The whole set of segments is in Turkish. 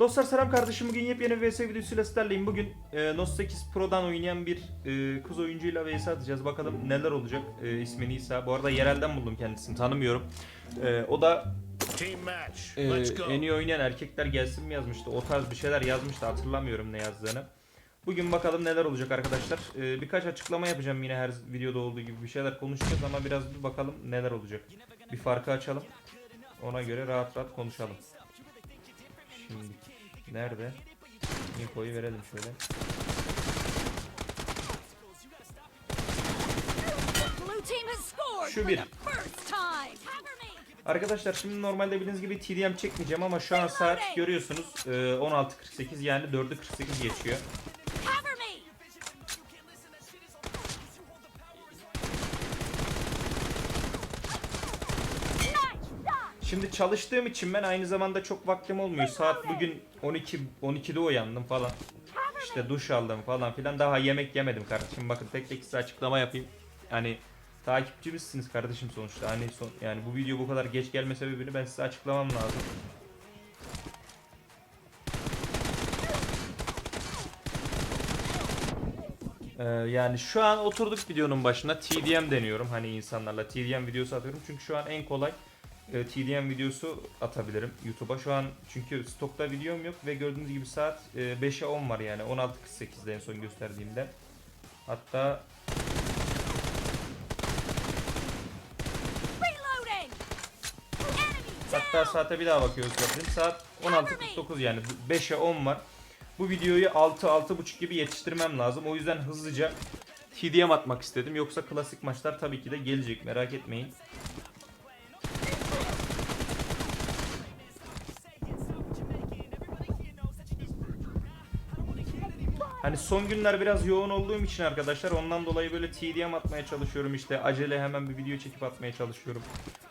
Dostlar selam kardeşim. Bugün yepyeni bir VS videosuyla sizlerleyim. Bugün e, Nos 8 Pro'dan oynayan bir e, kız oyuncuyla VS atacağız. Bakalım neler olacak. E, ismi Nisa. Bu arada yerelden buldum kendisini. Tanımıyorum. E, o da e, en iyi oynayan erkekler gelsin mi yazmıştı. O tarz bir şeyler yazmıştı. Hatırlamıyorum ne yazdığını. Bugün bakalım neler olacak arkadaşlar. E, birkaç açıklama yapacağım yine her videoda olduğu gibi bir şeyler konuşacağız ama biraz bir bakalım neler olacak. Bir farkı açalım. Ona göre rahat rahat konuşalım. Şimdi nerede? Infoyu verelim şöyle. Şu bir. Arkadaşlar şimdi normalde bildiğiniz gibi TDM çekmeyeceğim ama şu an saat görüyorsunuz e, 16.48 yani 4'ü 48 geçiyor. Şimdi çalıştığım için ben aynı zamanda çok vaktim olmuyor. Saat bugün 12 12'de uyandım falan. İşte duş aldım falan filan. Daha yemek yemedim kardeşim. Bakın tek tek size açıklama yapayım. Hani takipçimizsiniz kardeşim sonuçta. Hani son, yani bu video bu kadar geç gelme sebebini ben size açıklamam lazım. Ee, yani şu an oturduk videonun başına TDM deniyorum hani insanlarla TDM videosu atıyorum çünkü şu an en kolay e, TDM videosu atabilirim YouTube'a. Şu an çünkü stokta videom yok ve gördüğünüz gibi saat e, 5'e 10 var yani. 16.48'de en son gösterdiğimde. Hatta hatta saate bir daha bakıyoruz bakayım. Saat 16.49 yani. 5'e 10 var. Bu videoyu 6-6.30 gibi yetiştirmem lazım. O yüzden hızlıca TDM atmak istedim. Yoksa klasik maçlar tabii ki de gelecek. Merak etmeyin Hani son günler biraz yoğun olduğum için arkadaşlar ondan dolayı böyle TDM atmaya çalışıyorum işte acele hemen bir video çekip atmaya çalışıyorum.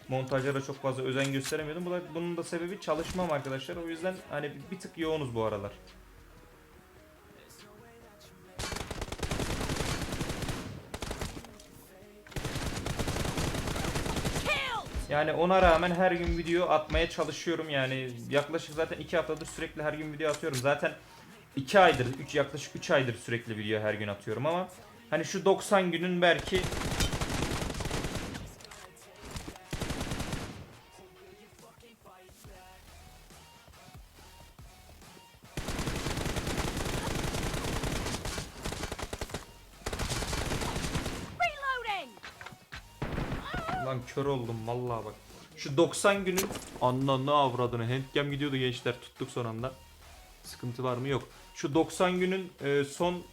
Montajlara çok fazla özen gösteremiyordum. Bu da, bunun da sebebi çalışmam arkadaşlar. O yüzden hani bir, tık yoğunuz bu aralar. Yani ona rağmen her gün video atmaya çalışıyorum yani yaklaşık zaten 2 haftadır sürekli her gün video atıyorum. Zaten 2 aydır, 3 yaklaşık 3 aydır sürekli video her gün atıyorum ama hani şu 90 günün belki. Lan kör oldum vallahi bak. Şu 90 günün ananı avradını handcam gidiyordu gençler tuttuk son anda. Sıkıntı var mı? Yok. Şu 90 günün e, son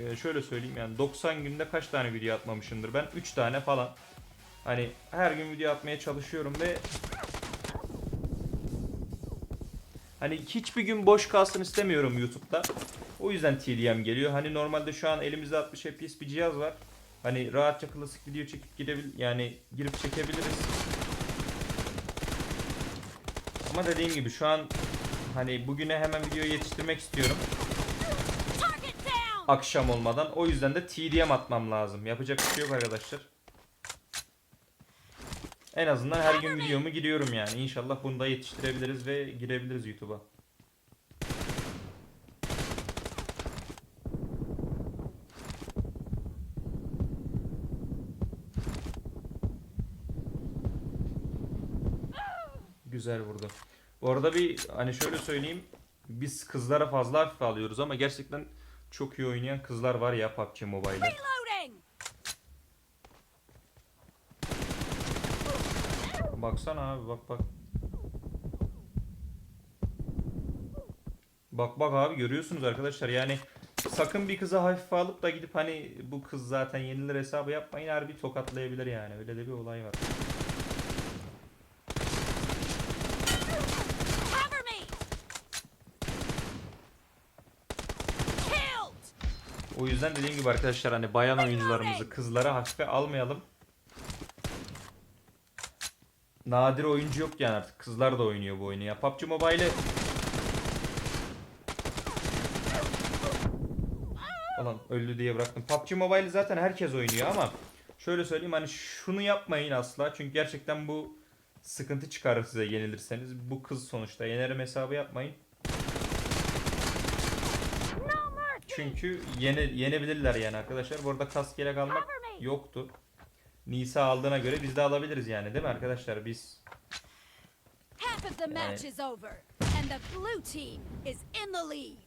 e, şöyle söyleyeyim yani 90 günde kaç tane video atmamışımdır ben? 3 tane falan. Hani her gün video atmaya çalışıyorum ve Hani hiçbir gün boş kalsın istemiyorum YouTube'da. O yüzden TDM geliyor. Hani normalde şu an elimizde 60 FPS bir cihaz var. Hani rahatça klasik video çekip gidebil yani girip çekebiliriz. Ama dediğim gibi şu an hani bugüne hemen videoyu yetiştirmek istiyorum. Akşam olmadan. O yüzden de TDM atmam lazım. Yapacak bir şey yok arkadaşlar. En azından her gün videomu giriyorum yani. İnşallah bunu da yetiştirebiliriz ve girebiliriz YouTube'a. Güzel vurdu. Bu arada bir hani şöyle söyleyeyim. Biz kızlara fazla hafife alıyoruz ama gerçekten çok iyi oynayan kızlar var ya PUBG Mobile'de. Baksana abi bak bak. Bak bak abi görüyorsunuz arkadaşlar yani sakın bir kıza hafife alıp da gidip hani bu kız zaten yenilir hesabı yapmayın harbi tokatlayabilir yani öyle de bir olay var. O yüzden dediğim gibi arkadaşlar hani bayan oyuncularımızı kızlara hafife almayalım. Nadir oyuncu yok yani artık kızlar da oynuyor bu oyunu ya. PUBG Mobile'i Ulan öldü diye bıraktım. PUBG Mobile zaten herkes oynuyor ama şöyle söyleyeyim hani şunu yapmayın asla. Çünkü gerçekten bu sıkıntı çıkarır size yenilirseniz. Bu kız sonuçta yenerim hesabı yapmayın. Çünkü yene, yenebilirler yani arkadaşlar. Bu arada kask yelek almak yoktu. Nisa aldığına göre biz de alabiliriz yani değil mi arkadaşlar? Biz Half of the match is over, and the blue team is in the lead.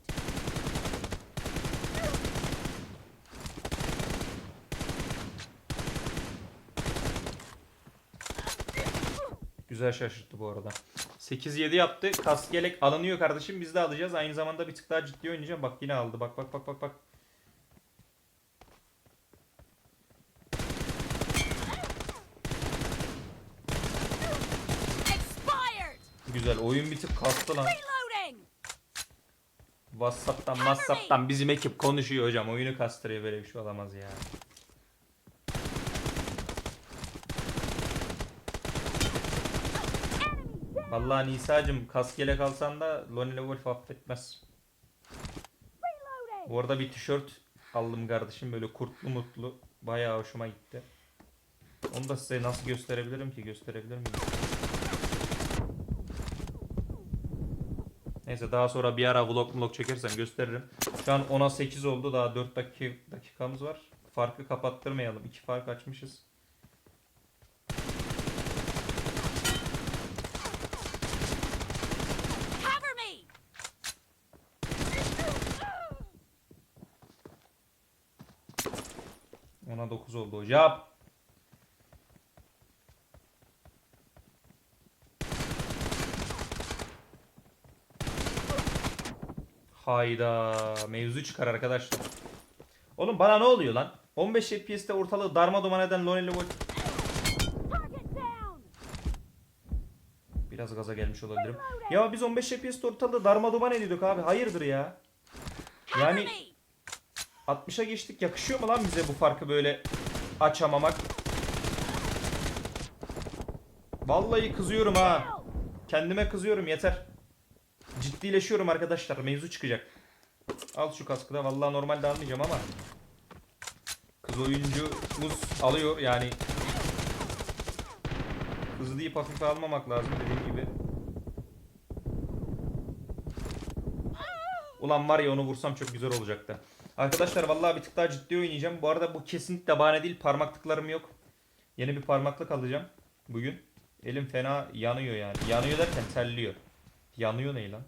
güzel şaşırttı bu arada. 8-7 yaptı. Kask yelek alınıyor kardeşim. Biz de alacağız. Aynı zamanda bir tık daha ciddi oynayacağım. Bak yine aldı. Bak bak bak bak bak. Güzel. Oyun bir tık kastı lan. Whatsapp'tan Whatsapp'tan bizim ekip konuşuyor hocam. Oyunu kastırıyor böyle bir şey olamaz ya. Vallahi Nisa'cım kask yelek alsan da Lonely Wolf affetmez. Bu arada bir tişört aldım kardeşim böyle kurtlu mutlu. Bayağı hoşuma gitti. Onu da size nasıl gösterebilirim ki? Gösterebilir miyim? Neyse daha sonra bir ara vlog vlog çekersem gösteririm. Şu an 10'a 8 oldu. Daha 4 dakika, dakikamız var. Farkı kapattırmayalım. İki fark açmışız. Ona 9 oldu hocam. Hayda mevzu çıkar arkadaşlar. Oğlum bana ne oluyor lan? 15 FPS'te ortalığı darma eden Lonely down! Biraz gaza gelmiş olabilirim. Ya biz 15 FPS'te ortalığı darma duman ediyorduk abi. Hayırdır ya? Yani! 60'a geçtik. Yakışıyor mu lan bize bu farkı böyle açamamak? Vallahi kızıyorum ha. Kendime kızıyorum yeter. Ciddileşiyorum arkadaşlar. Mevzu çıkacak. Al şu kaskı da. Vallahi normalde almayacağım ama. Kız oyuncumuz alıyor yani. Hızlı deyip hafife almamak lazım dediğim gibi. Ulan var ya onu vursam çok güzel olacaktı. Arkadaşlar vallahi bir tık daha ciddi oynayacağım. Bu arada bu kesinlikle bahane değil. Parmaklıklarım yok. Yeni bir parmaklık alacağım bugün. Elim fena yanıyor yani. Yanıyor derken terliyor. Yanıyor ne lan?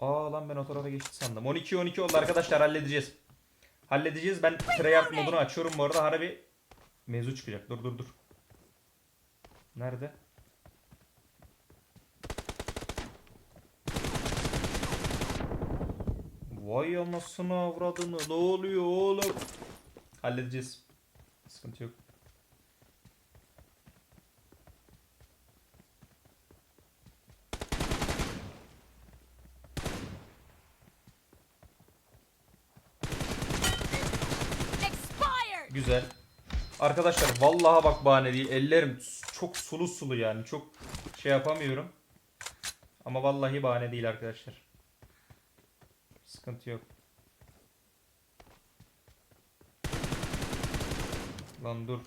Aa lan ben o tarafa geçti sandım. 12 12 oldu arkadaşlar halledeceğiz. Halledeceğiz. Ben Treyarch modunu açıyorum bu arada. Harbi mevzu çıkacak. Dur dur dur. Nerede? Vay anasını avradını. Ne oluyor oğlum? Halledeceğiz. Sıkıntı yok. Güzel. Arkadaşlar vallahi bak bahane değil. Ellerim çok sulu sulu yani. Çok şey yapamıyorum. Ama vallahi bahane değil arkadaşlar. Sıkıntı yok. Lan dur.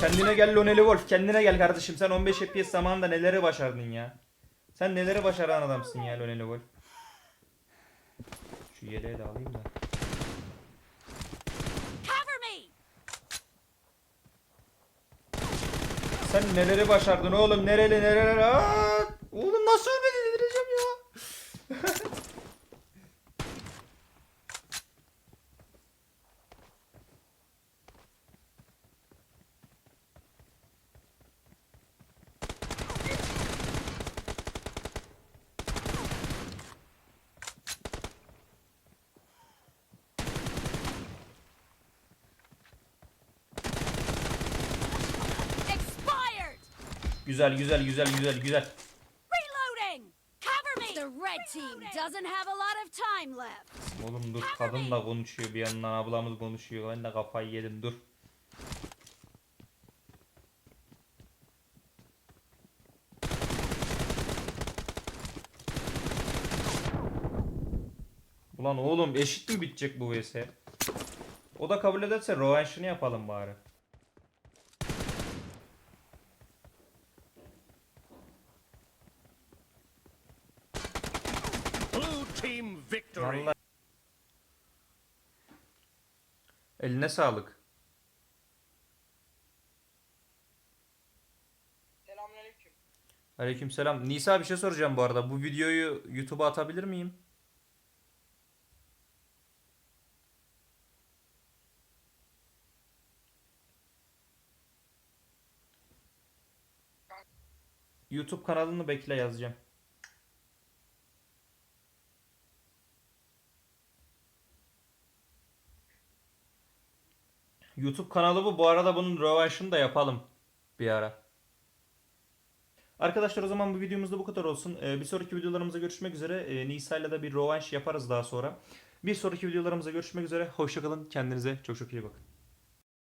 Kendine gel Lonely Wolf. Kendine gel kardeşim. Sen 15 FPS zamanında neleri başardın ya. Sen neleri başaran adamsın ya Lonely Wolf. Şu yeleği de alayım da. Sen neleri başardın oğlum? Nereli nereli? Oğlum nasıl ölmedi Güzel güzel güzel güzel güzel. Reloading! Cover me! The red team doesn't have a lot of time left. Oğlum dur kadın da konuşuyor bir yandan ablamız konuşuyor. Ben de kafayı yedim dur. Ulan oğlum eşit mi bitecek bu vs? O da kabul ederse rövanşını yapalım bari. Blue team victory. Vallahi. Eline sağlık. Selamünaleyküm. Aleykümselam. Nisa bir şey soracağım bu arada. Bu videoyu YouTube'a atabilir miyim? YouTube kanalını bekle yazacağım. YouTube kanalı bu. Bu arada bunun rövanşını da yapalım bir ara. Arkadaşlar o zaman bu videomuzda bu kadar olsun. Ee, bir sonraki videolarımızda görüşmek üzere. Ee, Nisa ile de bir rövanş yaparız daha sonra. Bir sonraki videolarımızda görüşmek üzere. Hoşçakalın. Kendinize çok çok iyi bakın.